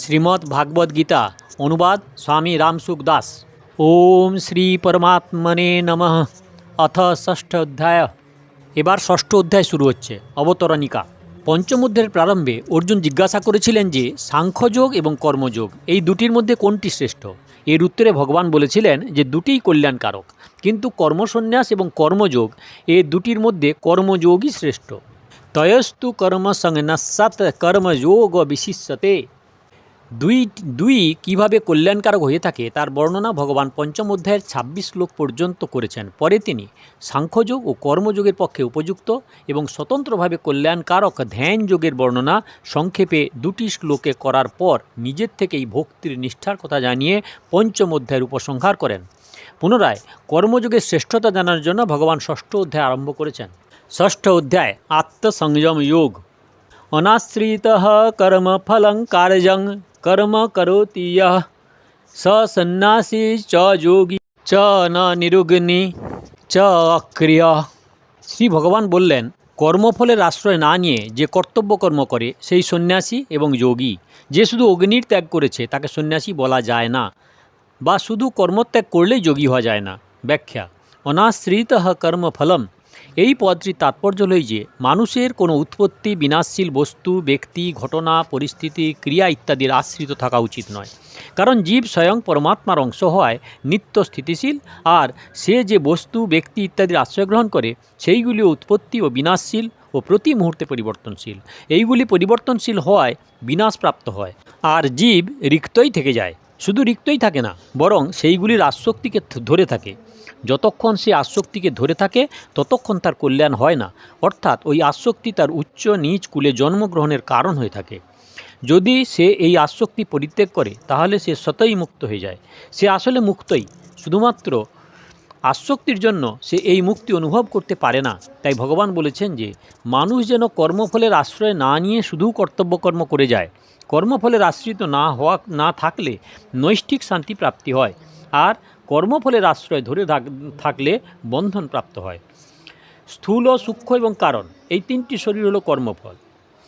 শ্রীমদ্ ভাগবত গীতা, অনুবাদ স্বামী রামসুখ দাস। ওম শ্রী পরমাত্মনে নমঃ। অথ ষষ্ঠ অধ্যায়। এবার ষষ্ঠ অধ্যায় শুরু হচ্ছে, অবতরণিকা। পঞ্চম অধ্যায়ের প্রারম্ভে অর্জুন জিজ্ঞাসা করেছিলেন যে, সাংখ্যযোগ এবং কর্মযোগ, এই দুটির মধ্যে কোনটি শ্রেষ্ঠ? এর উত্তরে ভগবান বলেছিলেন যে, দুটিই কল্যাণকারক। কিন্তু কর্মসন্ন্যাস এবং কর্মযোগ, এ দুটির মধ্যে কর্মযোগই শ্রেষ্ঠ। তয়স্তু কর্মসংন্যাসাত কর্মযোগ বিশিষ্যতে। দুই দুই কীভাবে কল্যাণকারক হয়ে থাকে তার বর্ণনা ভগবান পঞ্চম অধ্যায়ের ছাব্বিশ শ্লোক পর্যন্ত করেছেন। পরে তিনি সাংখ্যযোগ ও কর্মযোগের পক্ষে উপযুক্ত এবং স্বতন্ত্রভাবে কল্যাণকারক ধ্যান যোগের বর্ণনা সংক্ষেপে দুটি শ্লোকে করার পর নিজের থেকেই ভক্তির নিষ্ঠার কথা জানিয়ে পঞ্চম অধ্যায়ের উপসংহার করেন। পুনরায় কর্মযোগের শ্রেষ্ঠতা জানার জন্য ভগবান ষষ্ঠ অধ্যায় আরম্ভ করেছেন। ষষ্ঠ অধ্যায়, আত্মসংযম যোগ। অনাশ্রিত কর্মফলং কার্যং। কর্ম ইয়ঃ স সন্ন্যাসী চ যোগী চ ন নিরুগ্নি চ অক্রিয় শ্রী ভগবান বললেন কর্মফলের আশ্রয় না নিয়ে যে কর্তব্য কর্ম করে, সেই সন্ন্যাসী এবং যোগী। যে শুধু অগ্নির ত্যাগ করেছে, তাকে সন্ন্যাসী বলা যায় না। বা শুধু কর্মত্যাগ করলেই যোগী হওয়া যায় না। ব্যাখ্যা, অনাশ্রিত কর্মফলম এই পদটির তাৎপর্য হল এই যে, মানুষের কোনো উৎপত্তি, বিনাশশীল বস্তু, ব্যক্তি, ঘটনা, পরিস্থিতি, ক্রিয়া ইত্যাদির আশ্রিত থাকা উচিত নয়। কারণ জীব স্বয়ং পরমাত্মার অংশ হওয়ায় নিত্য স্থিতিশীল আর সে যে বস্তু, ব্যক্তি ইত্যাদির আশ্রয় গ্রহণ করে সেইগুলি উৎপত্তি ও বিনাশশীল ও প্রতি মুহূর্তে পরিবর্তনশীল। এইগুলি পরিবর্তনশীল হওয়ায় বিনাশপ্রাপ্ত হয়। আর জীব রিক্তই থেকে যায়। শুধু রিক্তই থাকে না, বরং সেইগুলির আসক্তিকে ধরে থাকে। যতক্ষণ সে আসক্তিকে ধরে থাকে, ততক্ষণ তার কল্যাণ হয় না। অর্থাৎ ওই আসক্তি তার উচ্চ নিচ কুলে জন্মগ্রহণের কারণ হয়ে থাকে। যদি সে এই আসক্তি পরিত্যাগ করে, তাহলে সে স্বতই মুক্ত হয়ে যায়। সে আসলে মুক্তই, শুধুমাত্র আসক্তির জন্য সে এই মুক্তি অনুভব করতে পারে না। তাই ভগবান বলেছেন যে, মানুষ যেন কর্মফলের আশ্রয় না নিয়ে শুধু কর্তব্যকর্ম করে যায়। কর্মফলের আশ্রিত না হওয়া, না থাকলে নৈষ্ঠিক শান্তি প্রাপ্তি হয়। আর কর্মফলের আশ্রয় ধরে থাক- থাকলে বন্ধন প্রাপ্ত হয়। স্থূল, সূক্ষ্ম এবং কারণ, এই তিনটি শরীর হলো কর্মফল।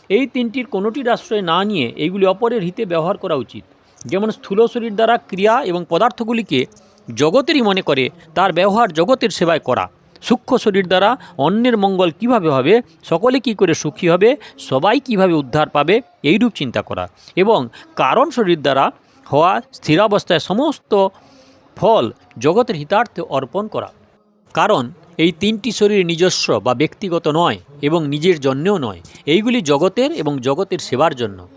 এই তিনটির কোনোটির আশ্রয় না নিয়ে এইগুলি অপরের হিতে ব্যবহার করা উচিত। যেমন স্থূল শরীর দ্বারা ক্রিয়া এবং পদার্থগুলিকে জগতেরই মনে করে, তার ব্যবহার জগতের সেবায় করা। সূক্ষ্ম শরীর দ্বারা অন্যের মঙ্গল কীভাবে হবে, সকলে কি করে সুখী হবে, সবাই কীভাবে উদ্ধার পাবে, এইরূপ চিন্তা করা। এবং কারণ শরীর দ্বারা হওয়া স্থিরাবস্থায় সমস্ত ফল জগতের হিতার্থে অর্পণ করা। কারণ এই তিনটি শরীর নিজস্ব বা ব্যক্তিগত নয় এবং নিজের জন্যেও নয়। এইগুলি জগতের এবং জগতের সেবার জন্য।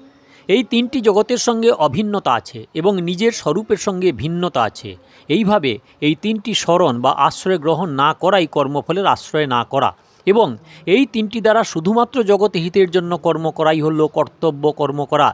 এই তিনটি জগতের সঙ্গে অভিন্নতা আছে এবং নিজের স্বরূপের সঙ্গে ভিন্নতা আছে। এইভাবে এই তিনটি স্মরণ বা আশ্রয় গ্রহণ না করাই কর্মফলের আশ্রয় না করা এবং এই তিনটি দ্বারা শুধুমাত্র জগতে হিতের জন্য কর্ম করাই হল কর্তব্য কর্ম করা।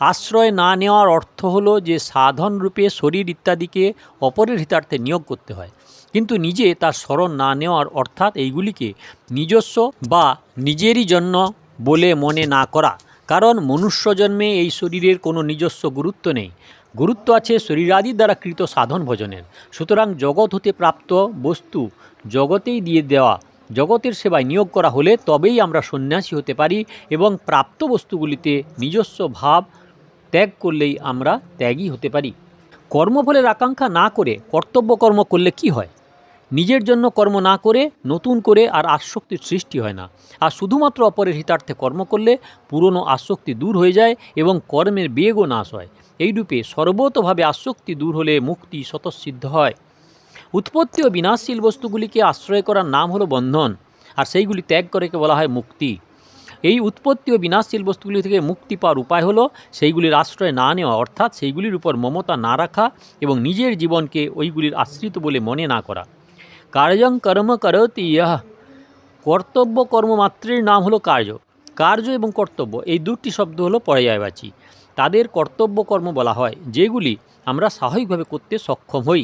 আশ্রয় না নেওয়ার অর্থ হলো যে সাধন রূপে শরীর ইত্যাদিকে অপরের হিতার্থে নিয়োগ করতে হয়। কিন্তু নিজে তার স্মরণ না নেওয়ার অর্থাৎ এইগুলিকে নিজস্ব বা নিজেরই জন্য বলে মনে না করা। কারণ মনুষ্য জন্মে এই শরীরের কোনো নিজস্ব গুরুত্ব নেই। গুরুত্ব আছে শরীরাদির দ্বারা কৃত সাধন ভজনের। সুতরাং জগৎ হতে প্রাপ্ত বস্তু জগতেই দিয়ে দেওয়া, জগতের সেবায় নিয়োগ করা হলে তবেই আমরা সন্ন্যাসী হতে পারি এবং প্রাপ্ত বস্তুগুলিতে নিজস্ব ভাব ত্যাগ করলেই আমরা ত্যাগী হতে পারি। কর্মফলের আকাঙ্ক্ষা না করে কর্তব্য কর্ম করলে কি হয়? নিজের জন্য কর্ম না করে, নতুন করে আর আসক্তির সৃষ্টি হয় না। আর শুধুমাত্র অপরের হিতার্থে কর্ম করলে পুরনো আসক্তি দূর হয়ে যায় এবং কর্মের বেগও নাশ হয়। এইরূপে সর্বতভাবে আসক্তি দূর হলে মুক্তি স্বতঃসিদ্ধ হয়। উৎপত্তি ও বিনাশশীল বস্তুগুলিকে আশ্রয় করার নাম হলো বন্ধন, আর সেইগুলি ত্যাগ করেকে বলা হয় মুক্তি। এই উৎপত্তি ও বিনাশশীল বস্তুগুলি থেকে মুক্তি পাওয়ার উপায় হলো সেইগুলির আশ্রয় না নেওয়া, অর্থাৎ সেইগুলির উপর মমতা না রাখা এবং নিজের জীবনকে ওইগুলির আশ্রিত বলে মনে না করা। কার্যং কর্ম করতি ইহ কর্তব্য কর্মমাত্রের নাম হলো কার্য। কার্য এবং কর্তব্য, এই দুটি শব্দ হলো পর্যায়বাচী তাদের কর্তব্য কর্ম বলা হয়, যেগুলি আমরা স্বাভাবিকভাবে করতে সক্ষম হই।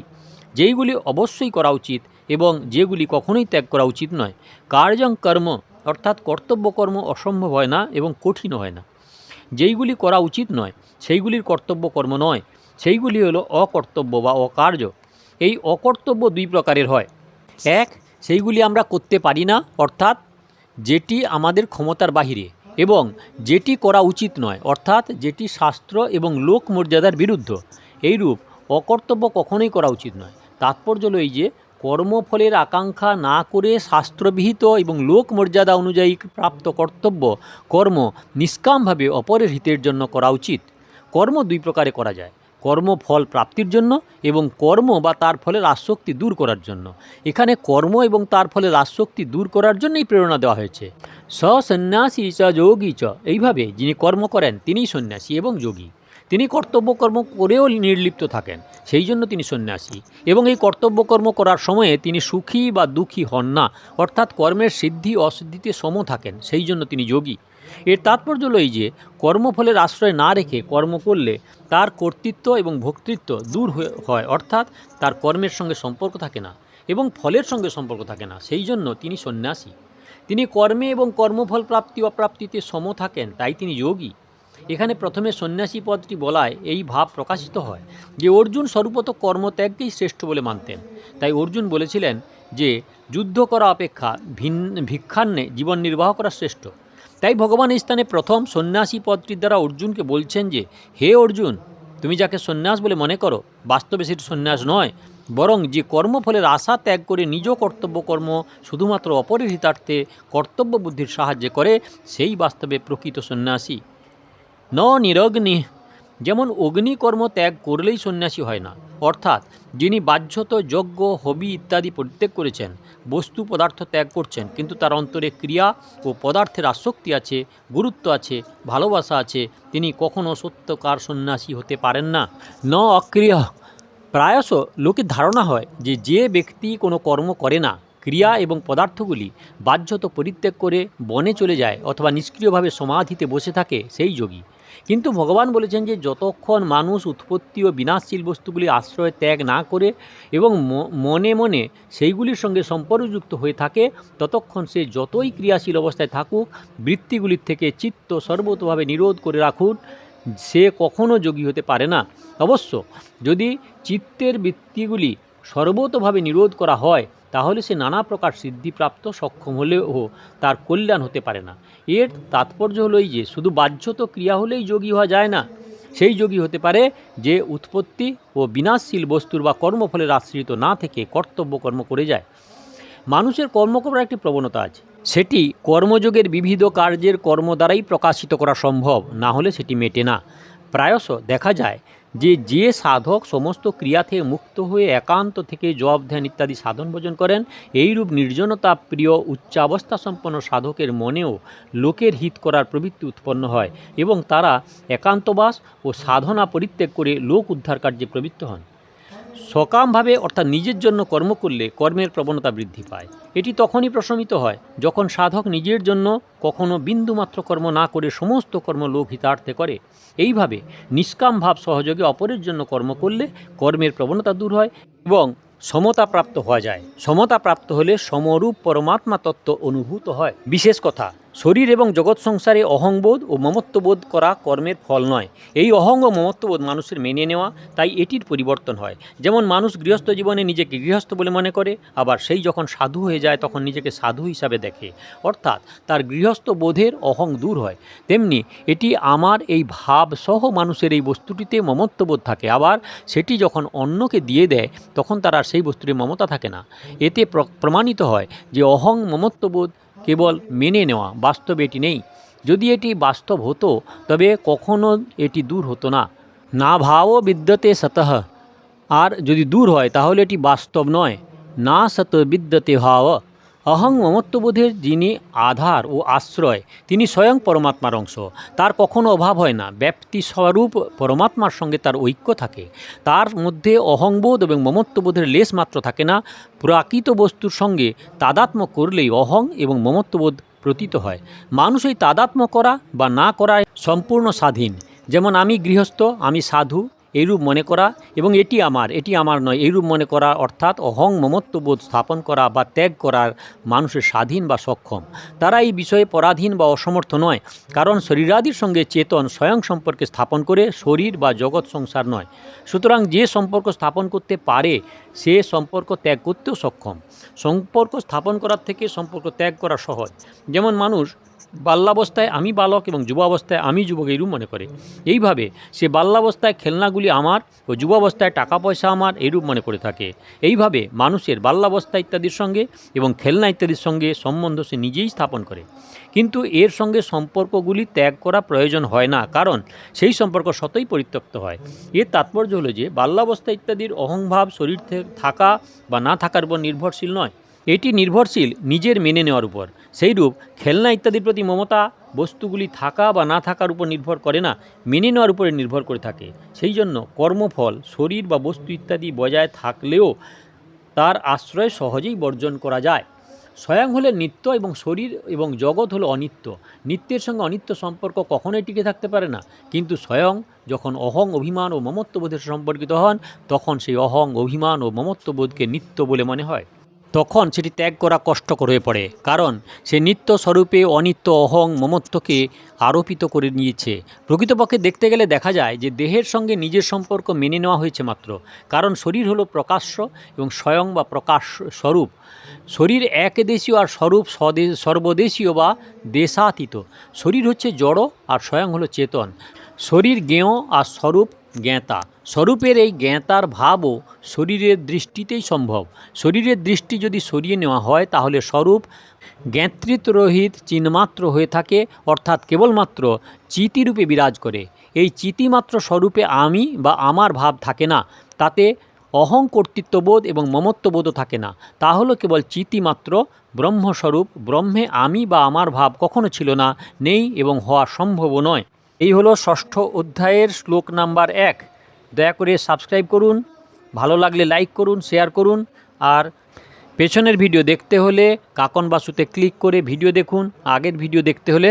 যেইগুলি অবশ্যই করা উচিত এবং যেগুলি কখনোই ত্যাগ করা উচিত নয়। কার্যং কর্ম, অর্থাৎ কর্তব্য কর্ম অসম্ভব হয় না এবং কঠিন হয় না। যেইগুলি করা উচিত নয়, সেইগুলির কর্তব্য কর্ম নয়। সেইগুলি হলো অকর্তব্য বা অকার্য। এই অকর্তব্য দুই প্রকারের হয়। এক, সেইগুলি আমরা করতে পারি না, অর্থাৎ যেটি আমাদের ক্ষমতার বাহিরে। এবং যেটি করা উচিত নয়, অর্থাৎ যেটি শাস্ত্র এবং লোক মর্যাদার বিরুদ্ধ। এইরূপ অকর্তব্য কখনোই করা উচিত নয়। তাৎপর্য হলো এই যে, কর্মফলের আকাঙ্ক্ষা না করে শাস্ত্রবিহিত এবং লোক মর্যাদা অনুযায়ী প্রাপ্ত কর্তব্য, কর্ম নিষ্কামভাবে অপরের হিতের জন্য করা উচিত। কর্ম দুই প্রকারে করা যায়। কর্মফল প্রাপ্তির জন্য এবং কর্ম বা তার ফলের আসক্তি দূর করার জন্য। এখানে কর্ম এবং তার ফলের আসক্তি দূর করার জন্যই প্রেরণা দেওয়া হয়েছে। সন্ন্যাসী চ যোগী চ। এইভাবে যিনি কর্ম করেন, তিনিই সন্ন্যাসী এবং যোগী। তিনি কর্তব্য কর্ম করেও নির্লিপ্ত থাকেন, সেই জন্য তিনি সন্ন্যাসী। এবং এই কর্তব্য কর্ম করার সময়ে তিনি সুখী বা দুঃখী হন না। অর্থাৎ কর্মের সিদ্ধি অসিদ্ধিতে সম থাকেন, সেই জন্য তিনি যোগী। এর তাৎপর্য হলো এই যে, কর্মফলের আশ্রয় না রেখে কর্ম করলে তার কর্তৃত্ব এবং ভোক্তৃত্ব দূর হয়ে- অর্থাৎ তার কর্মের সঙ্গে সম্পর্ক থাকে না এবং ফলের সঙ্গে সম্পর্ক থাকে না, সেই জন্য তিনি সন্ন্যাসী। তিনি কর্মে এবং কর্মফল প্রাপ্তি অপ্রাপ্তিতে সম থাকেন, তাই তিনি যোগী। এখানে প্রথমে সন্ন্যাসী পদটি বলায় এই ভাব প্রকাশিত হয় যে, অর্জুন স্বরূপত কর্মত্যাগকেই শ্রেষ্ঠ বলে মানতেন। তাই অর্জুন বলেছিলেন যে, যুদ্ধ করা অপেক্ষা ভিন্ন ভিক্ষান্নে জীবন নির্বাহ করা শ্রেষ্ঠ। তাই ভগবান এই স্থানে প্রথম সন্ন্যাসী পদটির দ্বারা অর্জুনকে বলছেন যে, হে অর্জুন, তুমি যাকে সন্ন্যাস বলে মনে করো, বাস্তবে সেটি সন্ন্যাস নয়। বরং যে কর্মফলের আশা ত্যাগ করে নিজ কর্তব্য কর্ম শুধুমাত্র অপরের হিতার্থে কর্তব্য বুদ্ধির সাহায্যে করে, সেই বাস্তবে প্রকৃত সন্ন্যাসী। ন নিরগ্নি যেমন অগ্নিকর্ম ত্যাগ করলেই সন্ন্যাসী হয় না। অর্থাৎ, যিনি বাহ্যত যজ্ঞ, হবি ইত্যাদি পরিত্যাগ করেছেন, বস্তু পদার্থ ত্যাগ করছেন, কিন্তু তার অন্তরে ক্রিয়া ও পদার্থের আসক্তি আছে, গুরুত্ব আছে, ভালোবাসা আছে, তিনি কখনো সত্যকার সন্ন্যাসী হতে পারেন না। ন অক্রিয়। প্রায়শ লোকের ধারণা হয় যে যে ব্যক্তি কোনো কর্ম করে না, ক্রিয়া এবং পদার্থগুলি বাহ্যত পরিত্যাগ করে বনে চলে যায় অথবা নিষ্ক্রিয়ভাবে সমাধিতে বসে থাকে, সেই যোগী। কিন্তু ভগবান বলেছেন যে যতক্ষণ মানুষ উৎপত্তি ও বিনাশশীল বস্তুগুলি আশ্রয় ত্যাগ না করে এবং মনে মনে সেইগুলির সঙ্গে সম্পর্কযুক্ত হয়ে থাকে, ততক্ষণ সে যতই ক্রিয়াশীল অবস্থায় থাকুক, বৃত্তিগুলির থেকে চিত্ত সর্বতভাবে নিরোধ করে রাখুন, সে কখনও যোগী হতে পারে না। অবশ্য যদি চিত্তের বৃত্তিগুলি সর্বতভাবে নিরোধ করা হয় তাহলে সে নানা প্রকার সিদ্ধিপ্রাপ্ত, সক্ষম হলেও তার কল্যাণ হতে পারে না। এর তাৎপর্য হলো এই যে, শুধু বাহ্যত ক্রিয়া হলেই যোগী হওয়া যায় না। সেই যোগী হতে পারে যে উৎপত্তি ও বিনাশশীল বস্তুর বা কর্মফলের আশ্রিত না থেকে কর্তব্য কর্ম করে যায়। মানুষের কর্ম করার একটি প্রবণতা আছে। সেটি কর্মযোগের বিবিধ কার্যের কর্ম দ্বারাই প্রকাশিত করা সম্ভব, না হলে সেটি মেটে না। প্রায়শ দেখা যায় যে যে সাধক সমস্ত ক্রিয়া থেকে মুক্ত হয়ে একান্ত থেকে জব ধ্যান ইত্যাদি সাধন ভোজন করেন, এইরূপ নির্জনতা প্রিয় উচ্চাবস্থা সম্পন্ন সাধকের মনেও লোকের হিত করার প্রবৃত্তি উৎপন্ন হয় এবং তারা একান্তবাস ও সাধনা পরিত্যাগ করে লোক উদ্ধার কার্যে প্রবৃত্ত হন। সকামভাবে অর্থাৎ নিজের জন্য কর্ম করলে কর্মের প্রবণতা বৃদ্ধি পায়। এটি তখনই প্রশমিত হয় যখন সাধক নিজের জন্য কখনো বিন্দুমাত্র কর্ম না করে সমস্ত কর্ম লোক হিতার্থে করে। এইভাবে নিষ্কাম ভাব সহযোগে অপরের জন্য কর্ম করলে কর্মের প্রবণতা দূর হয় এবং সমতা প্রাপ্ত হওয়া যায়। সমতা প্রাপ্ত হলে সমরূপ পরমাত্মা তত্ত্ব অনুভূত হয়। বিশেষ কথা শরীর এবং জগৎ সংসারে অহংবোধ ও মমত্ববোধ করা কর্মের ফল নয়। এই অহং ও মমত্ববোধ মানুষের মেনে নেওয়া, তাই এটির পরিবর্তন হয়। যেমন মানুষ গৃহস্থ জীবনে নিজেকে গৃহস্থ বলে মনে করে, আবার সেই যখন সাধু হয়ে যায় তখন নিজেকে সাধু হিসাবে দেখে। অর্থাৎ তার গৃহস্থ বোধের অহং দূর হয়। তেমনি এটি আমার এই ভাব সহ মানুষের এই বস্তুটিতে মমত্ববোধ থাকে। আবার সেটি যখন অন্যকে দিয়ে দেয়, তখন তার আর সেই বস্তুটির মমতা থাকে না। এতে প্র- প্রমাণিত হয় যে অহং, মমত্ববোধ কেবল মেনে নেওয়া বাস্তবে এটি নেই। যদি এটি বাস্তব হতো, তবে কখনো এটি দূর হতো না। না ভাবও বিদ্যতে সতঃ আর যদি দূর হয়, তাহলে এটি বাস্তব নয়। না সত বিদ্যতে ভাব। অহং মমত্ববোধের যিনি আধার ও আশ্রয়, তিনি স্বয়ং পরমাত্মার অংশ। তার কখনো অভাব হয় না। ব্যাপ্তি স্বরূপ পরমাত্মার সঙ্গে তার ঐক্য থাকে। তার মধ্যে অহংবোধ এবং মমত্ববোধের লেশ মাত্র থাকে না। প্রাকৃত বস্তুর সঙ্গে তাদাত্ম্য করলেই অহং এবং মমত্ববোধ প্রতীত হয়। মানুষ এই তাদাত্ম্য করা বা না করায় সম্পূর্ণ স্বাধীন। যেমন আমি গৃহস্থ, আমি সাধু এইরূপ মনে করা এবং এটি আমার এটি আমার নয়। এইরূপ মনে করা অর্থাৎ অহং মমত্ববোধ স্থাপন করা বা ত্যাগ করার মানুষের স্বাধীন বা সক্ষম। তারা এই বিষয়ে পরাধীন বা অসমর্থ নয়, কারণ শরীরাদির সঙ্গে চেতন স্বয়ং সম্পর্কে স্থাপন করে শরীর বা জগৎ সংসার নয়। সুতরাং যে সম্পর্ক স্থাপন করতে পারে, সে সম্পর্ক ত্যাগ করতেও সক্ষম। সম্পর্ক স্থাপন করার থেকে সম্পর্ক ত্যাগ করা সহজ। যেমন মানুষ বাল্যাবস্থায় আমি বালক এবং যুবাবস্থায় আমি যুবক এইরূপ মনে করে। এইভাবে সে বাল্যাবস্থায় খেলনাগুলি আমার ও যুবাবস্থায় টাকা পয়সা আমার এইরূপ মনে করে থাকে। এইভাবে মানুষের বাল্যাবস্থা ইত্যাদির সঙ্গে এবং খেলনা ইত্যাদির সঙ্গে সম্বন্ধ সে নিজেই স্থাপন করে। কিন্তু এর সঙ্গে সম্পর্কগুলি ত্যাগ করা প্রয়োজন হয় না, কারণ সেই সম্পর্ক সতই পরিত্যক্ত হয়। এর তাৎপর্য হলো যে, বাল্যাবস্থা ইত্যাদির অহংভাব শরীর থেকে থাকা বা না থাকার উপর নির্ভরশীল নয়। এটি নির্ভরশীল নিজের মেনে নেওয়ার উপর। সেইরূপ খেলনা ইত্যাদির প্রতি মমতা বস্তুগুলি থাকা বা না থাকার উপর নির্ভর করে না, মেনে নেওয়ার উপরে নির্ভর করে থাকে। সেই জন্য কর্মফল, শরীর বা বস্তু ইত্যাদি বজায় থাকলেও তার আশ্রয় সহজেই বর্জন করা যায়। স্বয়ং হলে নিত্য এবং শরীর এবং জগৎ হলো অনিত্য। নিত্যের সঙ্গে অনিত্য সম্পর্ক কখনোই টিকে থাকতে পারে না। কিন্তু স্বয়ং যখন অহং, অভিমান ও মমত্ববোধের সম্পর্কিত হন, তখন সেই অহং, অভিমান ও মমত্ববোধকে নিত্য বলে মনে হয়। তখন সেটি ত্যাগ করা কষ্টকর হয়ে পড়ে, কারণ সে নিত্য স্বরূপে অনিত্য, অহং, মমত্বকে আরোপিত করে নিয়েছে। প্রকৃতপক্ষে দেখতে গেলে দেখা যায় যে দেহের সঙ্গে নিজের সম্পর্ক মেনে নেওয়া হয়েছে মাত্র, কারণ শরীর হলো প্রকাশ্য এবং স্বয়ং বা প্রকাশ স্বরূপ। শরীর একদেশীয় আর স্বরূপ স্বদে, সর্বদেশীয় বা দেশাতীত। শরীর হচ্ছে জড় আর স্বয়ং হলো চেতন। শরীর জ্ঞেয় আর স্বরূপ জ্ঞাতা। স্বরূপের এই জ্ঞাতার ভাবও শরীরের দৃষ্টিতেই সম্ভব। শরীরের দৃষ্টি যদি সরিয়ে নেওয়া হয়, তাহলে স্বরূপ জ্ঞাতৃত্বরহিত চিন্মাত্র হয়ে থাকে, অর্থাৎ কেবলমাত্র চিতিরূপে বিরাজ করে। এই চিতিমাত্র স্বরূপে আমি বা আমার ভাব থাকে না, তাতে অহং কর্তৃত্ববোধ এবং মমত্ববোধও থাকে না। তা হলো কেবল চিতিমাত্র ব্রহ্মস্বরূপ, ব্রহ্মে আমি বা আমার ভাব কখনো ছিল না, নেই এবং হওয়া সম্ভবও নয়। এই হলো ষষ্ঠ অধ্যায়ের শ্লোক নাম্বার এক। দয়া করে সাবস্ক্রাইব করুন, ভালো লাগলে লাইক করুন, শেয়ার করুন, আর পেছনের ভিডিও দেখতে হলে কাকন বাসুতে ক্লিক করে ভিডিও দেখুন। আগের ভিডিও দেখতে হলে